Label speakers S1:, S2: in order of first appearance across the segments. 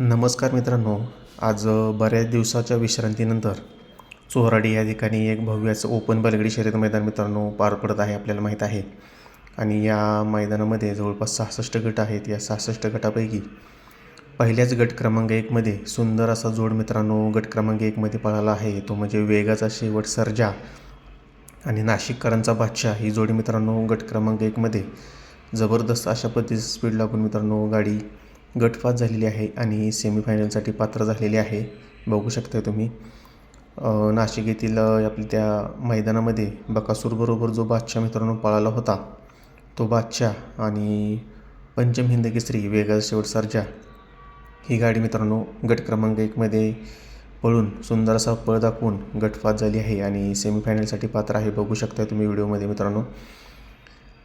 S1: नमस्कार मित्रांनो आज बऱ्याच दिवसाच्या विश्रांतीनंतर चोराडी या ठिकाणी एक भव्य ओपन बलगडी शर्यत मैदान मित्रांनो पार पडत आहे आपल्याला माहीत आहे. आणि या मैदानामध्ये जवळपास सहासष्ट गट आहेत. या सहासष्ट गटापैकी पहिल्याच गट क्रमांक एकमध्ये सुंदर असा जोड मित्रांनो गट क्रमांक एकमध्ये पळाला आहे. तो म्हणजे वेगाचा शेवट सर्जा आणि नाशिककरांचा बादशाह ही जोडी मित्रांनो गट क्रमांक एकमध्ये जबरदस्त अशा पद्धतीचं स्पीड लागून मित्रांनो गाडी गटपास झालेली आहे आणि सेमीफायनलसाठी पात्र झालेली आहे. बघू शकता तुम्ही. नाशिक येथील आपल्या त्या मैदानामध्ये बकासूरबरोबर जो बादशाह मित्रांनो पळाला होता तो बादशाह आणि पंचम हिंद केसरी वेगाचा शेवट सर्जा ही गाडी मित्रांनो गट क्रमांक एकमध्ये पळून सुंदर असा पळ दाखवून गटपात झाली आहे आणि सेमीफायनलसाठी पात्र आहे. बघू शकता तुम्ही व्हिडिओमध्ये मित्रांनो.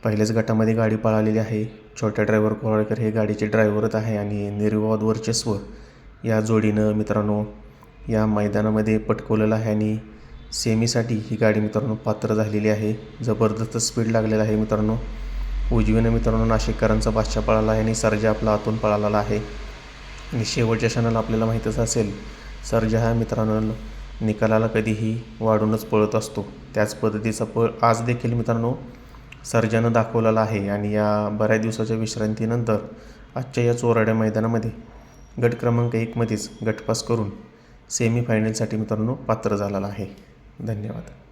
S1: पहिल्याच गटामध्ये गाडी पळालेली आहे. छोट्या ड्रायव्हर कोराळकर हे गाडीचे ड्रायव्हरच आहे आणि निर्विवाद वर्चस्व या जोडीनं मित्रांनो या मैदानामध्ये पटकवलेलं आहे आणि सेमीसाठी ही गाडी मित्रांनो पात्र झालेली आहे. जबरदस्त स्पीड लागलेला आहे मित्रांनो. उजवीनं मित्रांनो नाशिककरांचा बादशाह पळाला आहे आणि सर्जा आपला आतून पळालेला आहे. आणि शेवटच्या क्षणाला आपल्याला माहीतच असेल सर्जा हा मित्रांनो निकालाला कधीही वाढूनच पळत असतो. त्याच पद्धतीचा पळ आज देखील मित्रांनो सर्जानं दाखवलेला आहे आणि या बऱ्याच दिवसाच्या विश्रांतीनंतर आजच्या या चोराड्या मैदानामध्ये गट क्रमांक एकमध्येच गटपास करून सेमीफायनलसाठी मित्रांनो पात्र झालेला आहे. धन्यवाद.